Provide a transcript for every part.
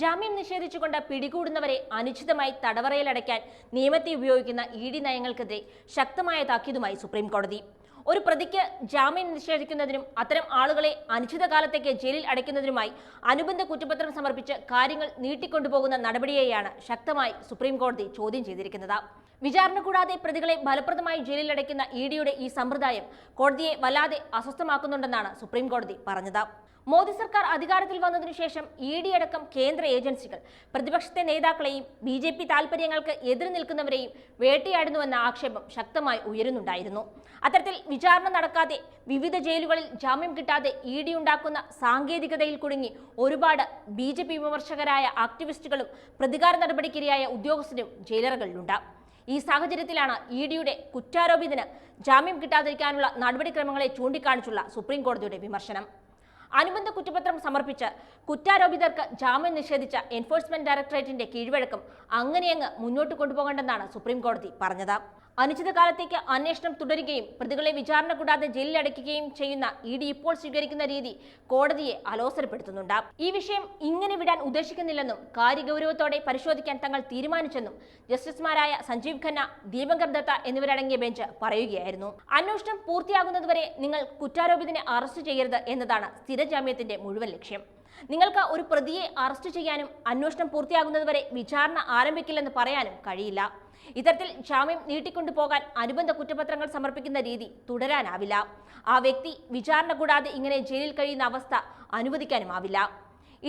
ജാമ്യം നിഷേധിച്ചുകൊണ്ട് പിടികൂടുന്നവരെ അനുചിതമായി തടവറയിലടയ്ക്കാൻ നിയമത്തെ ഉപയോഗിക്കുന്ന ഇ ഡി നയങ്ങൾക്കെതിരെ ശക്തമായ താക്കീതുമായി സുപ്രീംകോടതി. ഒരു പ്രതിക്ക് ജാമ്യം നിഷേധിക്കുന്നതിനും അത്തരം ആളുകളെ അനിശ്ചിതകാലത്തേക്ക് ജയിലിൽ അടയ്ക്കുന്നതിനുമായി അനുബന്ധ കുറ്റപത്രം സമർപ്പിച്ച് കാര്യങ്ങൾ നീട്ടിക്കൊണ്ടുപോകുന്ന നടപടിയെയാണ് ശക്തമായി സുപ്രീംകോടതി ചോദ്യം ചെയ്തിരിക്കുന്നത്. വിചാരണ കൂടാതെ പ്രതികളെ ഫലപ്രദമായി ജയിലിൽ അടയ്ക്കുന്ന ഇ ഡിയുടെ ഈ സമ്പ്രദായം കോടതിയെ വല്ലാതെ അസ്വസ്ഥമാക്കുന്നുണ്ടെന്നാണ് സുപ്രീംകോടതി പറഞ്ഞത്. മോദി സർക്കാർ അധികാരത്തിൽ വന്നതിനു ശേഷം ഇ ഡി അടക്കം കേന്ദ്ര ഏജൻസികൾ പ്രതിപക്ഷത്തെ നേതാക്കളെയും ബി ജെ പി താൽപര്യങ്ങൾക്ക് എതിർ നിൽക്കുന്നവരെയും വേട്ടയാടുന്നുവെന്ന ആക്ഷേപം ശക്തമായി ഉയരുന്നുണ്ടായിരുന്നു. അത്തരത്തിൽ വിചാരണ നടക്കാതെ വിവിധ ജയിലുകളിൽ ജാമ്യം കിട്ടാതെ ഇ ഡി ഉണ്ടാക്കുന്ന സാങ്കേതികതയിൽ കുടുങ്ങി ഒരുപാട് ബി ജെ പി വിമർശകരായ ആക്ടിവിസ്റ്റുകളും പ്രതികാര നടപടിക്കിരയായ ഉദ്യോഗസ്ഥരും ജയിലറുകളിലുണ്ട്. ഈ സാഹചര്യത്തിലാണ് ഇ ഡിയുടെ കുറ്റാരോപിതന് ജാമ്യം കിട്ടാതിരിക്കാനുള്ള നടപടിക്രമങ്ങളെ ചൂണ്ടിക്കാണിച്ചുള്ള സുപ്രീം കോടതിയുടെ വിമർശനം. അനുബന്ധ കുറ്റപത്രം സമർപ്പിച്ച് കുറ്റാരോപിതർക്ക് ജാമ്യം നിഷേധിച്ച എൻഫോഴ്സ്മെന്റ് ഡയറക്ടറേറ്റിന്റെ കീഴ്വഴക്കം അങ്ങനെയങ്ങ് മുന്നോട്ട് കൊണ്ടുപോകേണ്ടെന്നാണ് സുപ്രീം കോടതി പറഞ്ഞത്. അനിശ്ചിതകാലത്തേക്ക് അന്വേഷണം തുടരുകയും പ്രതികളെ വിചാരണ കൂടാതെ ജയിലിലടയ്ക്കുകയും ചെയ്യുന്ന ഇ ഡി ഇപ്പോൾ സ്വീകരിക്കുന്ന രീതി കോടതിയെ അലോസരപ്പെടുത്തുന്നുണ്ട്. ഈ വിഷയം ഇങ്ങനെ വിടാൻ ഉദ്ദേശിക്കുന്നില്ലെന്നും കാര്യഗൗരവത്തോടെ പരിശോധിക്കാൻ തങ്ങൾ തീരുമാനിച്ചെന്നും ജസ്റ്റിസുമാരായ സഞ്ജീവ് ഖന്ന ദീപങ്കർ ദത്ത എന്നിവരടങ്ങിയ ബെഞ്ച് പറയുകയായിരുന്നു. അന്വേഷണം പൂർത്തിയാകുന്നതുവരെ നിങ്ങൾ കുറ്റാരോപിതനെ അറസ്റ്റ് ചെയ്യരുത് എന്നതാണ് സ്ഥിരജാമ്യത്തിന്റെ മുഴുവൻ ലക്ഷ്യം. നിങ്ങൾക്ക് ഒരു പ്രതിയെ അറസ്റ്റ് ചെയ്യാനും അന്വേഷണം പൂർത്തിയാകുന്നതുവരെ വിചാരണ ആരംഭിക്കില്ലെന്ന് പറയാനും കഴിയില്ല. ഇത്തരത്തിൽ ജാമ്യം നീട്ടിക്കൊണ്ടുപോകാൻ അനുബന്ധ കുറ്റപത്രങ്ങൾ സമർപ്പിക്കുന്ന രീതി തുടരാനാവില്ല. ആ വ്യക്തി വിചാരണ കൂടാതെ ഇങ്ങനെ ജയിലിൽ കഴിയുന്ന അവസ്ഥ അനുവദിക്കാനുമാവില്ല.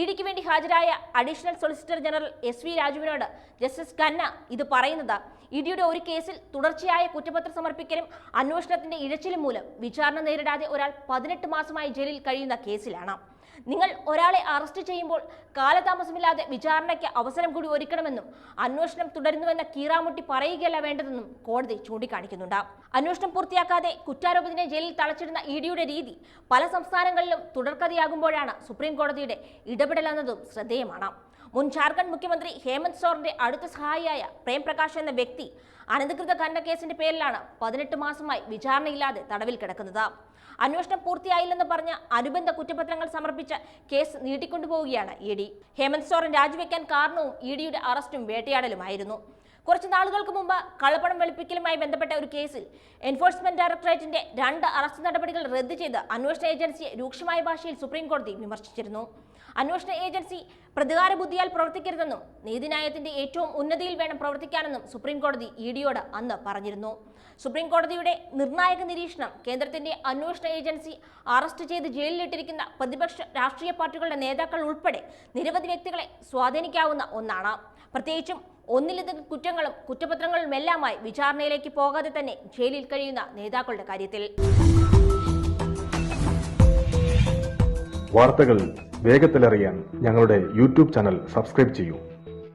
ഇഡിക്ക് വേണ്ടി ഹാജരായ additional solicitor general S V രാജുവിനോട് justice Khanna ഇത് പറയുന്നത്. ഇഡിയുടെ ഒരു കേസിൽ തുടർച്ചയായ കുറ്റപത്രം സമർപ്പിക്കലും അന്വേഷണത്തിന്റെ ഇഴച്ചിലും മൂലം വിചാരണ നേരിടാതെ ഒരാൾ പതിനെട്ട് മാസമായി ജയിലിൽ കഴിയുന്ന കേസിലാണ്. നിങ്ങൾ ഒരാളെ അറസ്റ്റ് ചെയ്യുമ്പോൾ കാലതാമസമില്ലാതെ വിചാരണയ്ക്ക് അവസരം കൂടി ഒരുക്കണമെന്നും അന്വേഷണം തുടരുന്നുവെന്ന കീറാമുട്ടി പറയുകയല്ല വേണ്ടതെന്നും കോടതി ചൂണ്ടിക്കാണിക്കുന്നുണ്ട്. അന്വേഷണം പൂർത്തിയാക്കാതെ കുറ്റാരോപത്തിനെ ജയിലിൽ തളച്ചിടുന്ന ഇ ഡിയുടെ രീതി പല സംസ്ഥാനങ്ങളിലും തുടർക്കഥയാകുമ്പോഴാണ് സുപ്രീം കോടതിയുടെ ഇടപെടലെന്നതും ശ്രദ്ധേയമാണ്. മുൻ ജാർഖണ്ഡ് മുഖ്യമന്ത്രി ഹേമന്ത് സോറിന്റെ അടുത്ത സഹായിയായ പ്രേം പ്രകാശ് എന്ന വ്യക്തി അനധികൃത ഖനന കേസിന്റെ പേരിലാണ് പതിനെട്ട് മാസമായി വിചാരണയില്ലാതെ തടവിൽ കിടക്കുന്നത്. അന്വേഷണം പൂർത്തിയായില്ലെന്ന് പറഞ്ഞ് അനുബന്ധ കുറ്റപത്രങ്ങൾ സമർപ്പിച്ച് കേസ് നീട്ടിക്കൊണ്ടുപോവുകയാണ് ഇ ഡി. ഹേമന്ത് സോറൻ രാജിവെക്കാൻ കാരണവും ഇ ഡിയുടെ അറസ്റ്റും വേട്ടയാടലുമായിരുന്നു. കുറച്ച് നാളുകൾക്ക് മുമ്പ് കള്ളപ്പണം വെളുപ്പിക്കലുമായി ബന്ധപ്പെട്ട ഒരു കേസിൽ എൻഫോഴ്സ്മെന്റ് ഡയറക്ടറേറ്റിന്റെ രണ്ട് അറസ്റ്റ് നടപടികൾ റദ്ദു ചെയ്ത് അന്വേഷണ ഏജൻസിയെ രൂക്ഷമായ ഭാഷയിൽ സുപ്രീം കോടതി വിമർശിച്ചിരുന്നു. അന്വേഷണ ഏജൻസി പ്രതികാര ബുദ്ധിയാൽ പ്രവർത്തിക്കരുതെന്നും നീതിന്യായത്തിന്റെ ഏറ്റവും ഉന്നതിയിൽ വേണം പ്രവർത്തിക്കാനെന്നും സുപ്രീം കോടതി ഇ ഡിയോട് അന്ന് പറഞ്ഞിരുന്നു. സുപ്രീം കോടതിയുടെ നിർണായക നിരീക്ഷണം കേന്ദ്രത്തിന്റെ അന്വേഷണ ഏജൻസി അറസ്റ്റ് ചെയ്ത് ജയിലിലിട്ടിരിക്കുന്ന പ്രതിപക്ഷ രാഷ്ട്രീയ പാർട്ടികളുടെ നേതാക്കൾ ഉൾപ്പെടെ നിരവധി വ്യക്തികളെ സ്വാധീനിക്കാവുന്ന ഒന്നാണ്. പ്രത്യേകിച്ചും ഒന്നിലധികം കുറ്റങ്ങളും കുറ്റപത്രങ്ങളുമെല്ലാമായി വിചാരണയിലേക്ക് പോകാതെ തന്നെ ജയിലിൽ കഴിയുന്ന നേതാക്കളുടെ കാര്യത്തിൽ. വാർത്തകൾ വേഗത്തിലറിയാൻ ഞങ്ങളുടെ യൂട്യൂബ് ചാനൽ സബ്സ്ക്രൈബ് ചെയ്യൂ.